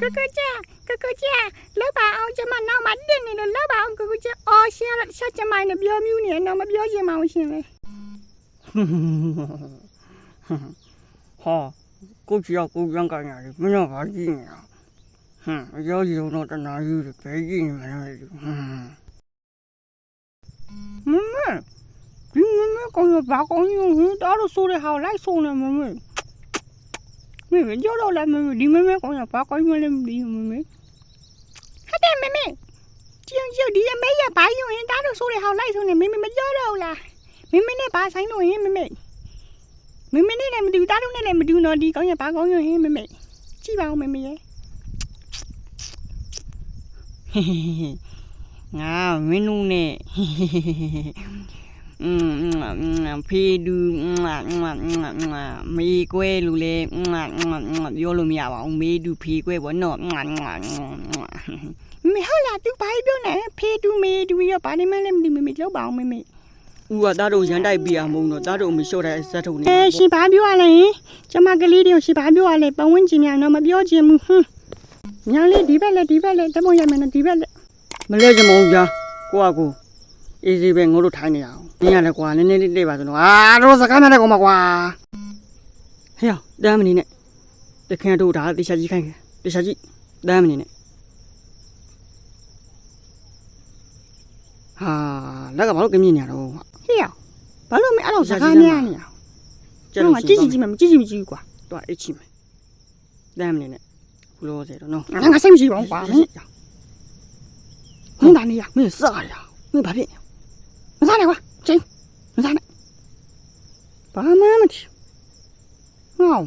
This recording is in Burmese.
ကိုကိုကျကိုကိုကျလောက်ပါအောင်ကျမနောက်မှတက်နေလို့လောက်ပါအောင်ကိုကိုကျအော်ရှင်ရတဲ့ချက်ကျမနဲ့ပြောမြူးနေတော့မပြောချင်ပါဘူးရှင်လေဟာကိုကြီးကကိုပြန်ကန်ရတယ်မင်းတို့ဘာကြည့်နေလဲဟမ်အရောကြီးတော့တနာကြီးတွေဘယ်ကြည့်နေမလဲဟမ်မမဒီမမကောင်ရဘာကောင်ယူဟင်းတားလို့ဆိုတဲ့ဟာကိုလိုက်ဆုံးနေမမ မင်းကြောက်တော့လားမမဒီမမကောင်ရဘာကောင်ယူလဲမသိဘူးမမဟုတ်တယ်မမေကျင်းကျဒီအမေရဘာယူရင်တားလို့ဆိုတဲ့ဟောက်လိုက်ဆုံးနေမမေမကြောတော့ဘူးလားမမေနဲ့ဘာဆိုင်လို့ရင်မမေမမေနဲ့လည်းမတူတားလို့နဲ့လည်းမတူတော့ဒီကောင်းရဘာကောင်းယူရင်မမေကြည့်ပါဦးမမေရဲ့ငါမင်းတို့နဲ့อืม ဖေးဒူမေကွဲလူလေပြောလို့မရပါဘူးမေးဒူဖေးကွဲပေါ့နော်မမေဟုတ်လားသူဘာပြောနေဖေးတူမေတူရဘာနေမှလည်းမသိမမေလောက်ပါအောင်မမေဦးကသားတို့ရန်တိုက်ပြရမုံတော့သားတို့မလျှော့တဲ့ဇက်ထုံနေအဲရှင်ဘာပြောရလဲကျမကလေးတွေကိုရှင်ဘာပြောရလဲပဝင်းကျင်များတော့မပြောချင်ဘူးဟွန်းညာလေးဒီဘက်လက်ဒီဘက်လက်တမုံရမယ်နော်ဒီဘက်လက်မလဲကြမအောင်ကြာကိုကကို အေးစီပဲငို့လို့ထိုင်းနေရအောင်နင်းရလဲကွာနည်းနည်းလေးတိတ်ပါဆိုတော့အာတို့စကားနဲ့လည်းကောမှာကွာဟဲ့တမ်းမနေနဲ့တခင်တို့ဒါတေချာကြီးခိုင်းခဲ့တေချာကြီးတမ်းမနေနဲ့ဟာလက်ကဘာလို့ကင်းမြင်နေရတော့ဟေ့ရဘာလို့မအဲ့လိုစကားများနေရကျကျတော့တော့ကြည့်ကြည့်ကြည့်မကြည့်ကြည့်မကြည့်ကွာတော့အိတ်ချိမယ်တမ်းမနေနဲ့ခုလို့စေတော့နော်ငါငါစိတ်မရှိပါဘူးကွာမင်းမင်းဒါနေရမင်းစားရမင်းဘာဖြစ် မစားနဲ့ကွာချင်းမစားနဲ့ဘာမှမထီငေါ့